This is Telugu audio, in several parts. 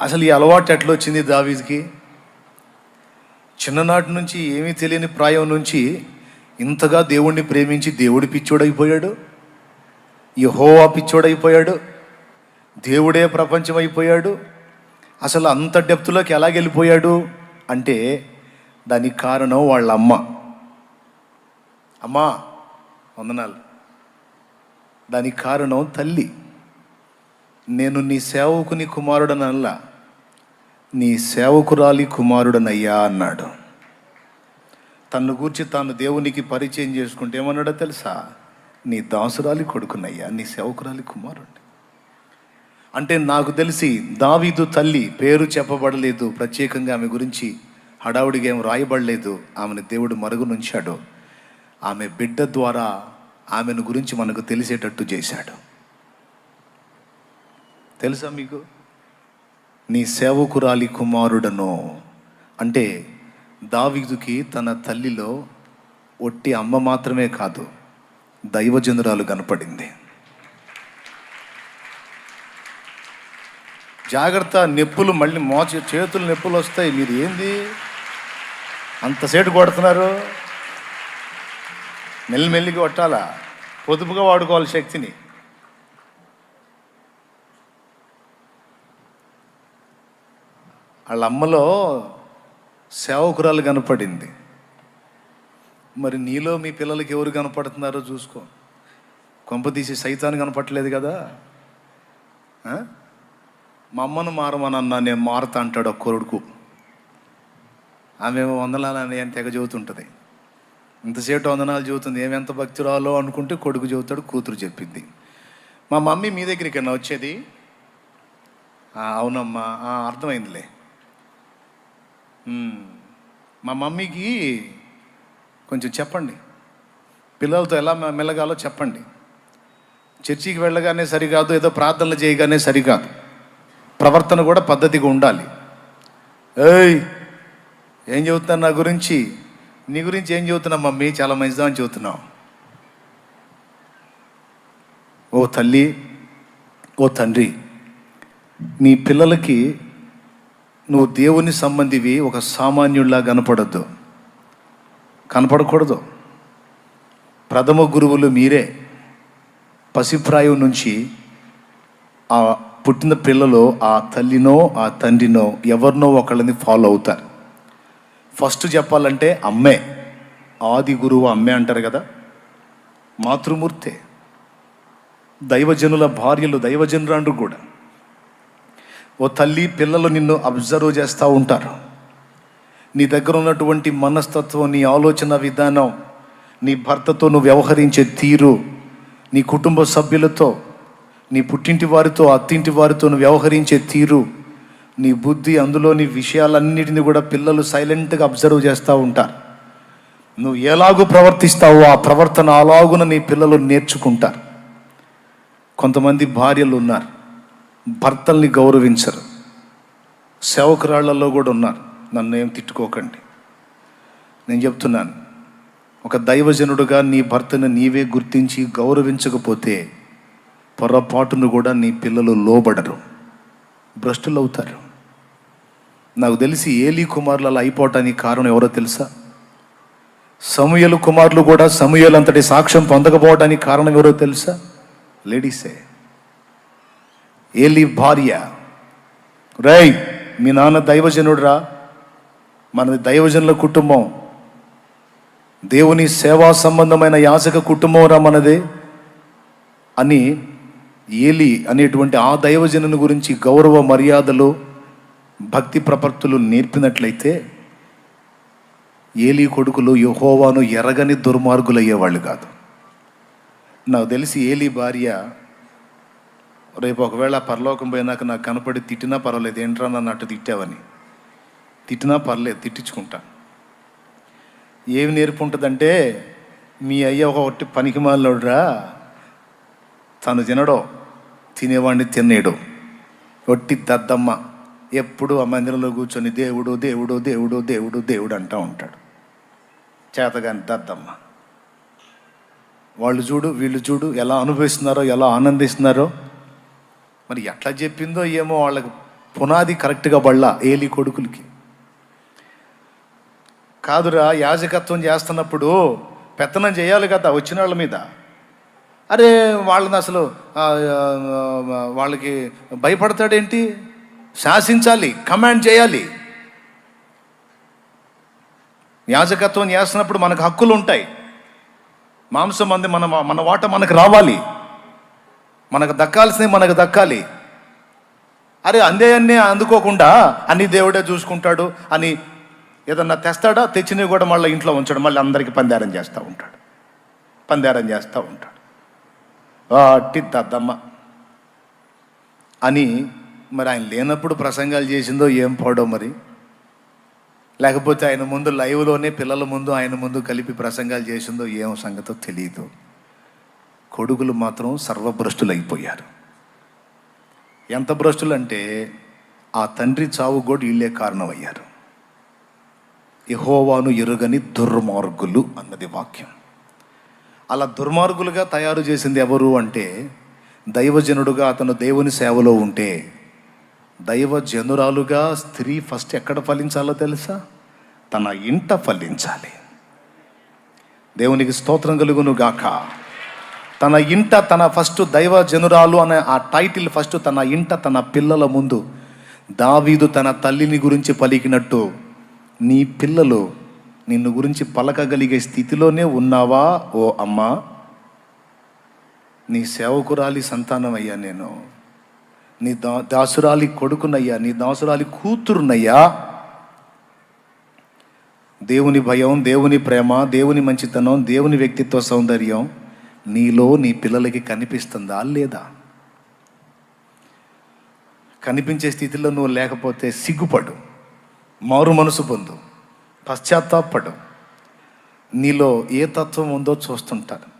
అసలు ఈ అలవాటు ఎట్లా వచ్చింది దావీద్కి? చిన్ననాటి నుంచి ఏమీ తెలియని ప్రాయం నుంచి ఇంతగా దేవుణ్ణి ప్రేమించి దేవుడి పిచ్చోడైపోయాడు. యహోవా పిచ్చోడైపోయాడు. దేవుడే ప్రపంచం అయిపోయాడు అసలు అంత డెప్త్లోకి ఎలా వెళ్ళిపోయాడు? అంటే దానికి కారణం వాళ్ళ అమ్మ. అమ్మా వందనాలు. దానికి కారణం తల్లి. నేను నీ సేవకుని కుమారుడనల్లా నీ సేవకురాలి కుమారుడనయ్యా అన్నాడు. తన్ను గూర్చి తాను దేవునికి పరిచయం చేసుకుంటే ఏమన్నాడో తెలుసా? నీ దాసురాలి కొడుకునయ్యా నీ సేవకురాలి కుమారుడి అంటే నాకు తెలిసి దావీదు తల్లి పేరు చెప్పబడలేదు ప్రత్యేకంగా ఆమె గురించి హడావుడిగా ఏం రాయబడలేదు ఆమెను దేవుడు మరుగునుంచాడు ఆమె బిడ్డ ద్వారా ఆమెను గురించి మనకు తెలిసేటట్టు చేశాడు. తెలుసా మీకు? నీ సేవకురాలి కుమారుడను. అంటే దావిదుకి తన తల్లిలో ఒట్టి అమ్మ మాత్రమే కాదు దైవజనురాలు కనపడింది. జాగ్రత్త నొప్పులు మళ్ళీ మోచ చేతులు నొప్పులు వస్తాయి. మీరు ఏంది? అంతసేటు కొడుతున్నారు? మెల్లిమెల్లిగా కొట్టాలా? పొదుపుగా వాడుకోవాలి శక్తిని. వాళ్ళ అమ్మలో సేవకురాలు కనపడింది. మరి నీలో మీ పిల్లలకి ఎవరు కనపడుతున్నారో చూసుకో. కొంప తీసి సైతాన్ని కనపడలేదు కదా? మా అమ్మను మారమనన్నా నేను మారుతా అంటాడు ఒక కొడుకు. ఆమె వందనాలని అని తెగ చెబుతుంటుంది. ఇంతసేపు వందనాలు చెబుతుంది. ఏమెంత భక్తురాలో అనుకుంటే కొడుకు చెబుతాడు కూతురు చెప్పింది. మా మమ్మీ మీ దగ్గరికి వచ్చేది? అవునమ్మా. అర్థమైందిలే. మా మమ్మీకి కొంచెం చెప్పండి. పిల్లలతో ఎలా మెలగాలో చెప్పండి. చర్చికి వెళ్ళగానే సరికాదు ఏదో ప్రార్థనలు చేయగానే సరికాదు. ప్రవర్తన కూడా పద్ధతిగా ఉండాలి. ఏయ్ ఏం చెబుతున్నా నా గురించి? నీ గురించి ఏం చెబుతున్నా మమ్మీ? చాలా మంచిదా అని చెబుతున్నావు ఓ తల్లి ఓ తండ్రి నీ పిల్లలకి నువ్వు దేవుని సంబంధివి ఒక సామాన్యుల్లా కనపడద్దు. కనపడకూడదు. ప్రథమ గురువులు మీరే. పసిప్రాయం నుంచి ఆ పుట్టిన పిల్లలు ఆ తల్లినో ఆ తండ్రినో ఎవరినో ఒకళ్ళని ఫాలో అవుతారు. ఫస్ట్ చెప్పాలంటే అమ్మే. ఆది గురువు అమ్మే అంటారు కదా. మాతృమూర్తే. దైవజనుల భార్యలు దైవజనురాండ్రు కూడా. ఓ తల్లి పిల్లలు నిన్ను అబ్జర్వ్ చేస్తూ ఉంటారు. నీ దగ్గర ఉన్నటువంటి మనస్తత్వం నీ ఆలోచన విధానం నీ భర్తతో నువ్వు వ్యవహరించే తీరు నీ కుటుంబ సభ్యులతో నీ పుట్టింటి వారితో అత్తింటి వారితో నువ్వు వ్యవహరించే తీరు నీ బుద్ధి అందులోని విషయాలన్నిటిని కూడా పిల్లలు సైలెంట్గా అబ్జర్వ్ చేస్తూ ఉంటారు. నువ్వు ఎలాగూ ప్రవర్తిస్తావో ఆ ప్రవర్తన అలాగున నీ పిల్లలు నేర్చుకుంటారు. కొంతమంది భార్యలు ఉన్నారు. భర్తల్ని గౌరవించరు. సేవకురాళ్ళలో కూడా ఉన్నారు. నన్ను ఏం తిట్టుకోకండి. నేను చెప్తున్నాను ఒక దైవజనుడుగా నీ భర్తను నీవే గుర్తించి గౌరవించకపోతే పొరపాటును కూడా నీ పిల్లలు లోబడరు భ్రష్టులు అవుతారు. నాకు తెలిసి ఏలీ కుమారులు అలా అయిపోవటానికి కారణం ఎవరో తెలుసా? సమయలు కుమారులు కూడా సమూయలు అంతటి సాక్ష్యం పొందకపోవటానికి కారణం ఎవరో తెలుసా? లేడీసే. ఏలి భార్య. రేయ్ మీ నాన్న దైవజనుడురా. మనది దైవజనుల కుటుంబం. దేవుని సేవా సంబంధమైన యాజక కుటుంబం రా మనది. అని ఏలి అనేటువంటి ఆ దైవజనుని గురించి గౌరవ మర్యాదలు భక్తి ప్రపత్తులు నేర్పినట్లయితే ఏలి కొడుకులు యహోవాను ఎరగని దుర్మార్గులయ్యేవాళ్ళు కాదు. నాకు తెలిసి ఏలి భార్య రేపు ఒకవేళ పరలోకం పోయినాక నాకు కనపడి తిట్టినా పర్వాలేదు ఏంట్రా నన్ను అట్టు తిట్టావని. తిట్టినా పర్లేదు తిట్టించుకుంటా. ఏమి నేర్పు ఉంటుందంటే మీ అయ్య ఒక ఒట్టి పనికి మాలోడురా తను తినడో తినేవాడిని తినేడు ఒట్టి దద్దమ్మ ఎప్పుడు ఆ మందిరంలో కూర్చొని దేవుడు దేవుడు దేవుడు దేవుడు దేవుడు అంటూ ఉంటాడు. చేతగాని దద్దమ్మ. వాళ్ళు చూడు వీళ్ళు చూడు ఎలా అనుభవిస్తున్నారో ఎలా ఆనందిస్తున్నారో మరి ఎట్లా చెప్పిందో ఏమో వాళ్ళకి పునాది కరెక్ట్గా బళ్ళ ఏలి కొడుకులకి. కాదురా యాజకత్వం చేస్తున్నప్పుడు పెత్తనం చేయాలి కదా వచ్చిన వాళ్ళ మీద. అరే వాళ్ళని అసలు వాళ్ళకి భయపడతాడేంటి? శాసించాలి కమాండ్ చేయాలి. యాజకత్వం చేస్తున్నప్పుడు మనకు హక్కులు ఉంటాయి మాంసం మంది మన మన వాట మనకు రావాలి. మనకు దక్కాల్సినవి మనకు దక్కాలి. అరే అందే అన్నీ అందుకోకుండా అన్ని దేవుడే చూసుకుంటాడు అని ఏదన్నా తెస్తాడా? తెచ్చినవి కూడా మళ్ళీ ఇంట్లో ఉంచాడు మళ్ళీ అందరికీ పందారం చేస్తూ ఉంటాడు. పందారం చేస్తూ ఉంటాడు. వాటి దద్దమ్మ. అని మరి ఆయన లేనప్పుడు ప్రసంగాలు చేసిందో ఏం పోడో మరి? లేకపోతే ఆయన ముందు లైవ్లోనే పిల్లల ముందు ఆయన ముందు కలిపి ప్రసంగాలు చేసిందో ఏం సంగతో తెలియదు కొడుకులు మాత్రం సర్వభ్రష్టులైపోయారు. ఎంత భ్రష్టులు అంటే ఆ తండ్రి చావు కూడా వీళ్ళే కారణమయ్యారు. యహోవాను ఎరుగని దుర్మార్గులు అన్నది వాక్యం. అలా దుర్మార్గులుగా తయారు చేసింది ఎవరు అంటే దైవజనుడుగా అతను దేవుని సేవలో ఉంటే దైవజనురాలుగా స్త్రీ ఫస్ట్ ఎక్కడ ఫలించాలో తెలుసా? తన ఇంట ఫలించాలి. దేవునికి స్తోత్రం కలుగును గాక తన ఇంట తన ఫస్ట్ దైవజనురాలు అనే ఆ టైటిల్ ఫస్ట్ తన ఇంట తన పిల్లల ముందు. దావీదు తన తల్లిని గురించి పలికినట్టు నీ పిల్లలు నిన్ను గురించి పలకగలిగే స్థితిలోనే ఉన్నావా? ఓ అమ్మా నీ సేవకురాలి సంతానమయ్యా నేను. నీ దా దాసురాలి కొడుకునయ్యా నీ దాసురాలి కూతురునయ్యా. దేవుని భయం దేవుని ప్రేమ దేవుని మంచితనం దేవుని వ్యక్తిత్వ సౌందర్యం నీలో నీ పిల్లలకి కనిపిస్తుందా? లేదా? కనిపించే స్థితిలో నువ్వు లేకపోతే సిగ్గుపడు మారు మనసు పొందు పశ్చాత్తాపడు. నీలో ఏ తత్వం ఉందో చూస్తుంటాను.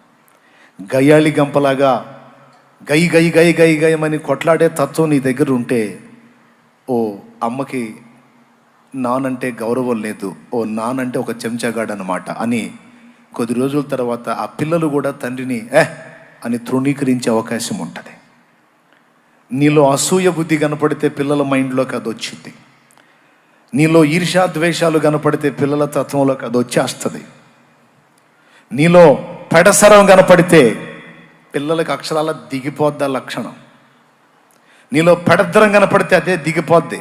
గయ్యాళి గంపలాగా గై గై గై గై గయమని కొట్లాడే తత్వం నీ దగ్గర ఉంటే ఓ అమ్మకి నానంటే గౌరవం లేదు ఓ నానంటే ఒక చెంచాగాడు అనమాట అని కొద్ది రోజుల తర్వాత ఆ పిల్లలు కూడా తండ్రిని ఏ! అని తృణీకరించే అవకాశం ఉంటుంది. నీలో అసూయ బుద్ధి కనపడితే పిల్లల మైండ్లోకి అది వచ్చింది నీలో ఈర్ష్యాద్వేషాలు కనపడితే పిల్లల తత్వంలోకి అది వచ్చేస్తుంది. నీలో పెడసరం కనపడితే పిల్లలకు అక్షరాల దిగిపోద్ది లక్షణం. నీలో పెడద్దరం కనపడితే అదే దిగిపోద్ది.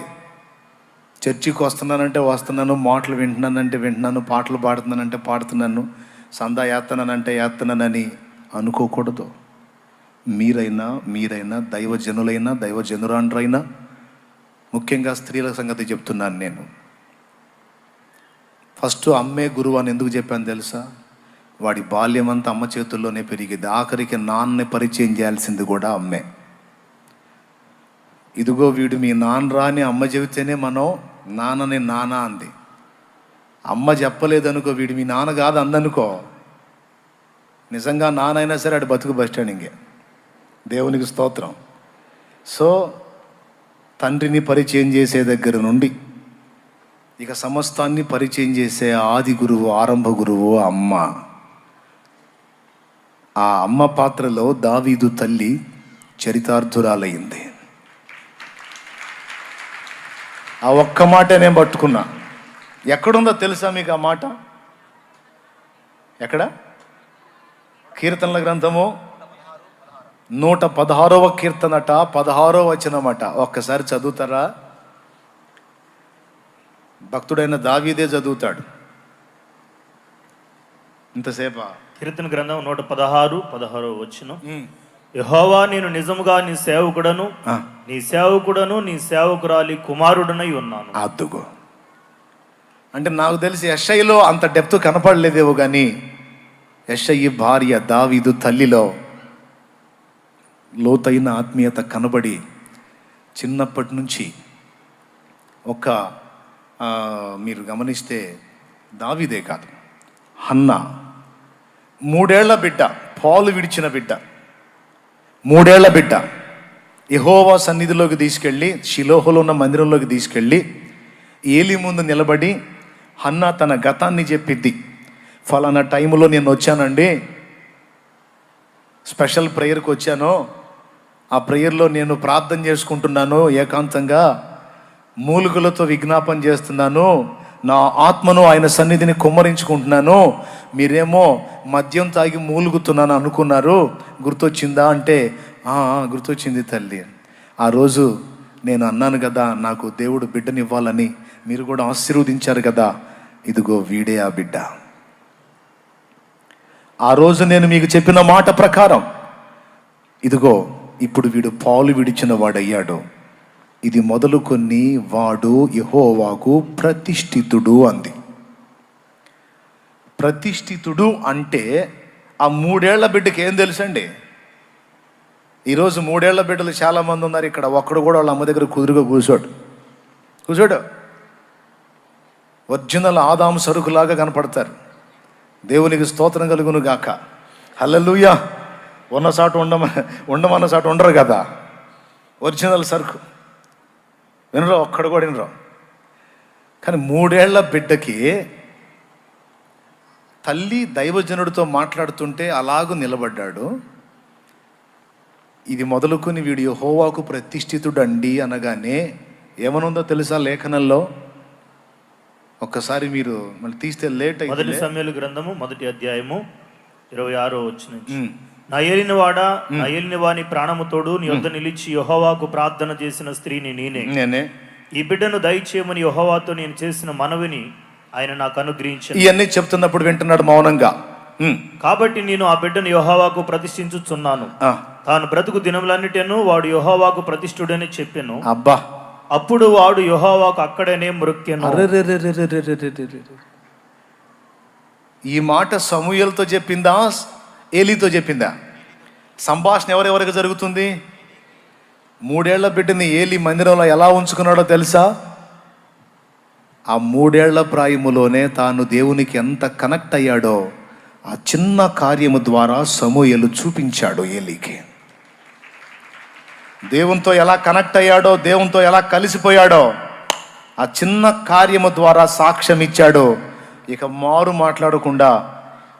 చర్చికి వస్తున్నానంటే వస్తున్నాను మాటలు వింటున్నానంటే వింటున్నాను పాటలు పాడుతున్నానంటే పాడుతున్నాను సందా యాత్రననంటే యాత్తనానని అనుకోకూడదు. మీరైనా మీరైనా దైవజనులైనా దైవజనురాండ్రైనా ముఖ్యంగా స్త్రీల సంగతి చెప్తున్నాను నేను. ఫస్ట్ అమ్మే గురువు అని ఎందుకు చెప్పాను తెలుసా? వాడి బాల్యం అంతా అమ్మ చేతుల్లోనే పెరిగింది. ఆఖరికి నాన్నని పరిచయం చేయాల్సింది కూడా అమ్మే. ఇదిగో వీడు మీ నాన్న రాని అమ్మ చెబితేనే మనం నాన్నని నాన్న అంది. అమ్మ చెప్పలేదనుకో వీడు మీ నాన్న కాదు అందనుకో నిజంగా నానైనా సరే అటు బతుకు బస్ ఇంకే. దేవునికి స్తోత్రం. సో తండ్రిని పరిచయం చేసే దగ్గర నుండి ఇక సమస్తాన్ని పరిచయం చేసే ఆది గురువు ఆరంభ గురువు అమ్మ. ఆ అమ్మ పాత్రలో దావీదు తల్లి చరితార్థురాలయ్యింది ఆ ఒక్క మాట నేను పట్టుకున్నా. ఎక్కడుందో తెలుసా మీకు ఆ మాట? ఎక్కడ? కీర్తనల గ్రంథము నూట పదహారవ కీర్తనట పదహారవ వచనమట. ఒక్కసారి చదువుతారా? భక్తుడైన దావీదే చదువుతాడు. ఇంతసేపా? కీర్తన గ్రంథం నూట పదహారు పదహారు వచ్చిన యహోవా నేను నిజముగా నీ సేవకుడను నీ సేవకుడను నీ సేవకురాలి కుమారుడనై ఉన్నాను. అద్దుగో అంటే నాకు తెలిసి ఎస్ఐలో అంత డెప్త్ కనపడలేదేవో కానీ ఎస్ఐ భార్య దావీదు తల్లిలో లోతైన ఆత్మీయత కనబడి చిన్నప్పటి నుంచి ఒక మీరు గమనిస్తే దావీదే కాదు హన్న. మూడేళ్ళ బిడ్డ పాలు విడిచిన బిడ్డ. మూడేళ్ళ బిడ్డ. ఎహోవా సన్నిధిలోకి తీసుకెళ్ళి శిలోహలో ఉన్న మందిరంలోకి తీసుకెళ్ళి ఏలి ముందు నిలబడి హన్న తన గతాన్ని చెప్పిద్ది. ఫలానా టైంలో నేను వచ్చానండి. స్పెషల్ ప్రేయర్కి వచ్చాను. ఆ ప్రేయర్లో నేను ప్రార్థన చేసుకుంటున్నాను ఏకాంతంగా. మూలుగులతో విజ్ఞాపన చేస్తున్నాను. నా ఆత్మను ఆయన సన్నిధిని కుమ్మరించుకుంటున్నాను. మీరేమో మద్యం తాగి మూలుగుతున్నాను అనుకున్నారు. గుర్తొచ్చిందా అంటే గుర్తొచ్చింది తల్లి. ఆ రోజు నేను అన్నాను కదా నాకు దేవుడు బిడ్డనివ్వాలని. మీరు కూడా ఆశీర్వదించారు కదా? ఇదిగో వీడే ఆ బిడ్డ. ఆ రోజు నేను మీకు చెప్పిన మాట ప్రకారం ఇదిగో ఇప్పుడు వీడు పాలు విడిచిన వాడయ్యాడు. ఇది మొదలుకొని వాడు యహోవాకు ప్రతిష్ఠితుడు అంది. ప్రతిష్ఠితుడు అంటే ఆ మూడేళ్ళ బిడ్డకి ఏం తెలుసండి? ఈరోజు మూడేళ్ళ బిడ్డలు చాలా మంది ఉన్నారు ఇక్కడ. ఒక్కడు కూడా వాళ్ళ అమ్మ దగ్గర కుదురుగా కూర్చోడు. కూర్చోడు. ఒరిజినల్ ఆదాము సరుకులాగా కనపడతారు. దేవునికి స్తోత్రం కలుగును గాక. హల్లెలూయా! ఉన్న సాటు ఉండమ ఉండమన్న సాటు ఉండరు కదా? ఒరిజినల్ సరుకు. వినరు? ఒక్కడ కూడా వినరు? కానీ మూడేళ్ళ బిడ్డకి తల్లి దైవజనుడితో మాట్లాడుతుంటే అలాగూ నిలబడ్డాడు. ఇది మొదలుకొని వీడు ప్రతిష్ఠితుడు ప్రతిష్ఠితుడండి అనగానే ఏమనుందో తెలుసా లేఖనంలో? ఒక్కసారి మీరు మళ్ళీ తీస్తే లేట్ మొదటి సమయాల గ్రంథము మొదటి అధ్యాయము ఇరవై ఆరో వచ్చిన. నా ఏలిన వాడ నా ఏలిన వాని ప్రాణముతోడు నీ యొద్ద నిలిచి యెహోవాకు ప్రార్థన చేసిన స్త్రీని నేనే. నేనే. ఈ బిడ్డను దయచేయమని యెహోవాతో నేను చేసిన మనవిని ఆయన నాకు అనుగ్రహించాను. ఇవన్నీ చెప్తున్నప్పుడు వింటున్నాడు మౌనంగా. కాబట్టి నేను ఆ బిడ్డను యెహోవాకు ప్రతిష్ఠించుచున్నాను. తాను బ్రతుకు దినములన్నిటను వాడు యెహోవాకు ప్రతిష్ఠుడని చెప్పాను. అబ్బా. అప్పుడు వాడు యుహోవాకు అక్కడనే మృక్కెను. ఈ మాట సమూయలతో చెప్పిందా? ఏలీతో చెప్పిందా? సంభాషణ ఎవరెవరికి జరుగుతుంది? మూడేళ్ళ బిడ్డని ఏలి మందిరంలో ఎలా ఉంచుకున్నాడో తెలుసా? ఆ మూడేళ్ళ ప్రాయములోనే తాను దేవునికి ఎంత కనెక్ట్ అయ్యాడో ఆ చిన్న కార్యము ద్వారా సమూయలు చూపించాడు ఏలికి. దేవునితో ఎలా కనెక్ట్ అయ్యాడో దేవునితో ఎలా కలిసిపోయాడో ఆ చిన్న కార్యము ద్వారా సాక్ష్యం ఇచ్చాడు. ఇక మారు మాట్లాడకుండా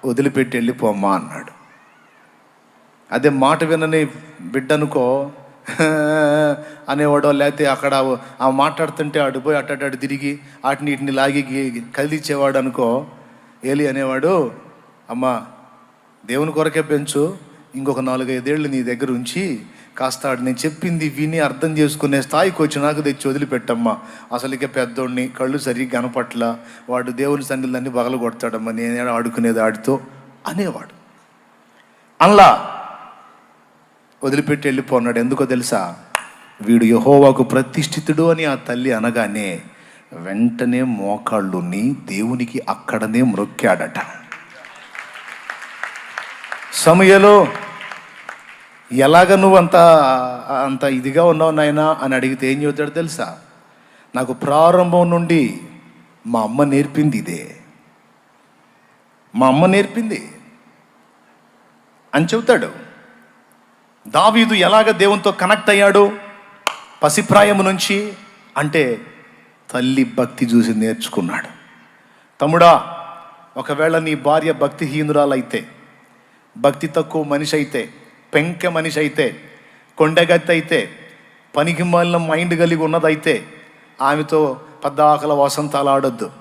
వదిలిపెట్టి వెళ్ళిపోమ్మా అన్నాడు. అదే మాట వినని బిడ్డనుకో అనేవాడో లేకపోతే అక్కడ ఆ మాట్లాడుతుంటే అటు పోయి అటు తిరిగి వాటిని వీటిని లాగి కదిలిచ్చేవాడు అనుకో ఏలి అనేవాడు అమ్మా దేవుని కొరకే పెంచు ఇంకొక నాలుగైదేళ్ళు నీ దగ్గర ఉంచి కాస్త నేను చెప్పింది విని అర్థం చేసుకునే స్థాయికి వచ్చి నాకు తెచ్చి వదిలిపెట్టమ్మా. అసలు ఇక పెద్దోడిని కళ్ళు సరిగ్గా కనపట్ల వాడు దేవుని సన్నిధులన్నీ బగలు కొడతాడమ్మా నేనే ఆడుకునేది ఆడితో అనేవాడు. అలా వదిలిపెట్టి వెళ్ళిపోన్నాడు. ఎందుకో తెలుసా? వీడు యహోవాకు ప్రతిష్ఠితుడు అని ఆ తల్లి అనగానే వెంటనే మోకాళ్ళుని దేవునికి అక్కడనే మ్రొక్కాడట సమయలో ఎలాగ నువ్వు అంత అంత ఇదిగా ఉన్నావు నాయనా అని అడిగితే ఏం చెబుతాడు తెలుసా? నాకు ప్రారంభం నుండి మా అమ్మ నేర్పింది ఇదే. మా అమ్మ నేర్పింది. అని చెబుతాడు. దావీదు ఎలాగ దేవునితో కనెక్ట్ అయ్యాడు? పసిప్రాయము నుంచి అంటే తల్లి భక్తి చూసి నేర్చుకున్నాడు. తమ్ముడా ఒకవేళ నీ భార్య భక్తిహీనురాలైతే భక్తి తక్కువ మనిషి అయితే పెంక మనిషి అయితే కొండగత్తి అయితే పనికి మాలిన మైండ్ కలిగి ఉన్నదైతే ఆమెతో పెద్ద ఆకల వసంతాలు ఆడొద్దు.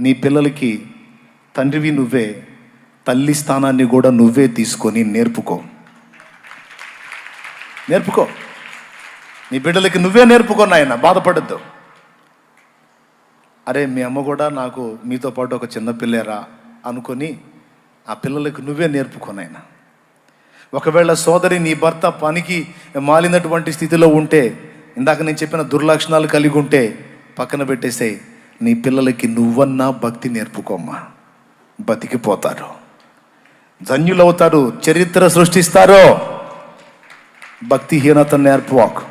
నీ పిల్లలకి తండ్రివి నువ్వే తల్లి స్థానాన్ని కూడా నువ్వే తీసుకొని నేర్పుకో. నేర్పుకో. నీ బిడ్డలకి నువ్వే నేర్పుకో నాయన బాధపడద్దు. అరే మీ అమ్మ కూడా నాకు మీతో పాటు ఒక చిన్న పిల్లేరా అనుకొని ఆ పిల్లలకి నువ్వే నేర్పుకో నాయన. ఒకవేళ సోదరి నీ భర్త పనికి మాలినటువంటి స్థితిలో ఉంటే ఇందాక నేను చెప్పిన దుర్లక్షణాలు కలిగి ఉంటే పక్కన పెట్టేసే నీ పిల్లలకి నువ్వన్నా భక్తి నేర్పుకోమ్మా. బతికిపోతారు. ధన్యులవుతారు. చరిత్ర సృష్టిస్తారో. భక్తిహీనత నేర్పువాకు.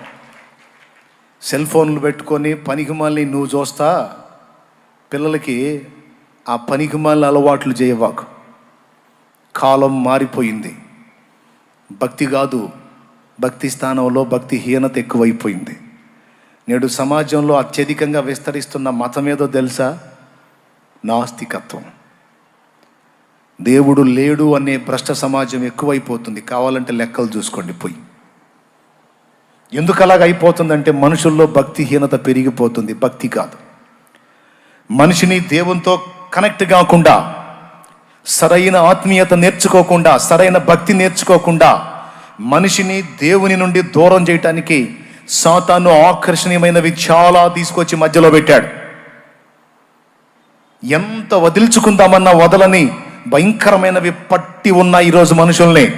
సెల్ ఫోన్లు పెట్టుకొని పనికి నువ్వు చూస్తా పిల్లలకి ఆ పనికి అలవాట్లు చేయవాకు. కాలం మారిపోయింది. భక్తి కాదు భక్తి స్థానంలో భక్తిహీనత ఎక్కువైపోయింది. నేడు సమాజంలో అత్యధికంగా విస్తరిస్తున్న మతం ఏదో తెలుసా? నాస్తికత్వం. దేవుడు లేడు అనే భ్రష్ట సమాజం ఎక్కువైపోతుంది. కావాలంటే లెక్కలు చూసుకోండి పోయి. ఎందుకు అలాగ అయిపోతుందంటే మనుషుల్లో భక్తిహీనత పెరిగిపోతుంది. భక్తి కాదు. మనిషిని దేవునితో కనెక్ట్ కాకుండా సరైన ఆత్మీయత నేర్చుకోకుండా సరైన భక్తి నేర్చుకోకుండా మనిషిని దేవుని నుండి దూరం చేయటానికి సాతాను ఆకర్షణీయమైనవి చాలా తీసుకొచ్చి మధ్యలో పెట్టాడు. ఎంత వదిల్చుకుందామన్న వదలని భయంకరమైనవి పట్టి ఉన్న ఈరోజు మనుషుల్ని.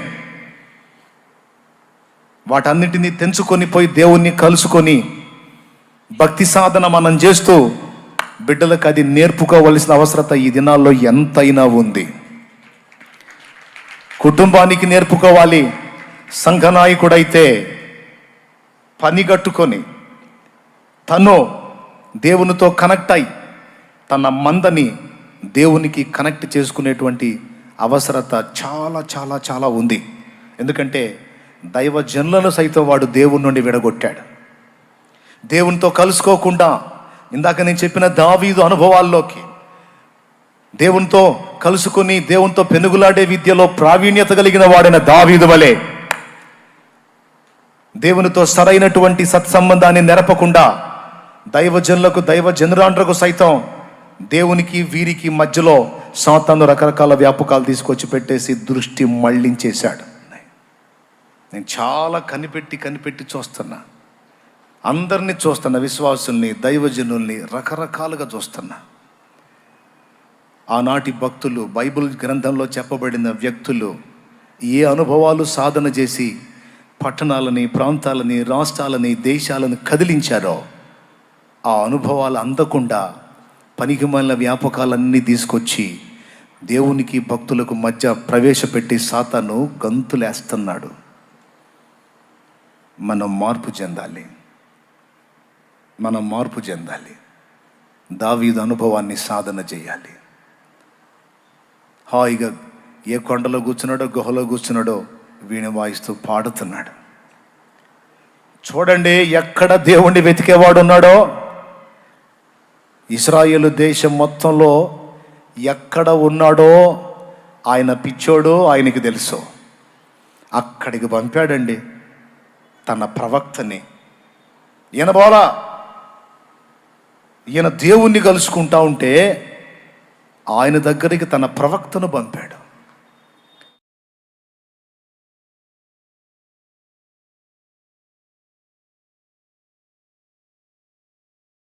వాటన్నిటినీ తెంచుకొని పోయి దేవుణ్ణి కలుసుకొని భక్తి సాధన మనం చేస్తూ బిడ్డలకు అది నేర్పుకోవలసిన అవసరత ఈ దినాల్లో ఎంతైనా ఉంది. కుటుంబానికి నేర్పుకోవాలి సంఘనాయకుడైతే పని కట్టుకొని తను దేవునితో కనెక్ట్ అయి తన మందని దేవునికి కనెక్ట్ చేసుకునేటువంటి అవసరత చాలా చాలా చాలా ఉంది. ఎందుకంటే దైవ జనులను సైతం వాడు దేవుని నుండి విడగొట్టాడు. దేవునితో కలుసుకోకుండా ఇందాక నేను చెప్పిన దావీదు అనుభవాల్లోకి దేవునితో కలుసుకొని దేవునితో పెనుగులాడే విద్యలో ప్రావీణ్యత కలిగిన వాడైన దావీదు వలె దేవునితో సరైనటువంటి సత్సంబంధాన్ని నెరపకుండా దైవజనులకు దైవ జనురాండ్రకు సైతం దేవునికి వీరికి మధ్యలో సాతాను రకరకాల వ్యాపకాలు తీసుకొచ్చి పెట్టేసి దృష్టి మళ్ళించేశాడు నేను చాలా కనిపెట్టి కనిపెట్టి చూస్తున్నా. అందరినీ చూస్తున్న విశ్వాసుల్ని దైవజనుల్ని రకరకాలుగా చూస్తున్నా. ఆనాటి భక్తులు బైబిల్ గ్రంథంలో చెప్పబడిన వ్యక్తులు ఏ అనుభవాలు సాధన చేసి పట్టణాలని ప్రాంతాలని రాష్ట్రాలని దేశాలను కదిలించారో ఆ అనుభవాలు అందకుండా పనికిమాలిన వ్యాపకాలన్నీ తీసుకొచ్చి దేవునికి భక్తులకు మధ్య ప్రవేశపెట్టి సాతాను గంతులేస్తున్నాడు. మనం మార్పు చెందాలి. మనం మార్పు చెందాలి. దావీదు అనుభవాన్ని సాధన చేయాలి. హాయిగా ఏ కొండలో కూర్చున్నాడో గుహలో కూర్చున్నాడో వీణ వాయిస్తూ పాడుతున్నాడు. చూడండి ఎక్కడ దేవుణ్ణి వెతికేవాడు ఉన్నాడో ఇస్రాయేల్ దేశం మొత్తంలో ఎక్కడ ఉన్నాడో ఆయన పిచ్చోడో ఆయనకి తెలుసు. అక్కడికి పంపాడండి తన ప్రవక్తని. ఈయన బోలా ఈయన దేవుణ్ణి కలుసుకుంటా ఉంటే ఆయన దగ్గరికి తన ప్రవక్తను పంపాడు.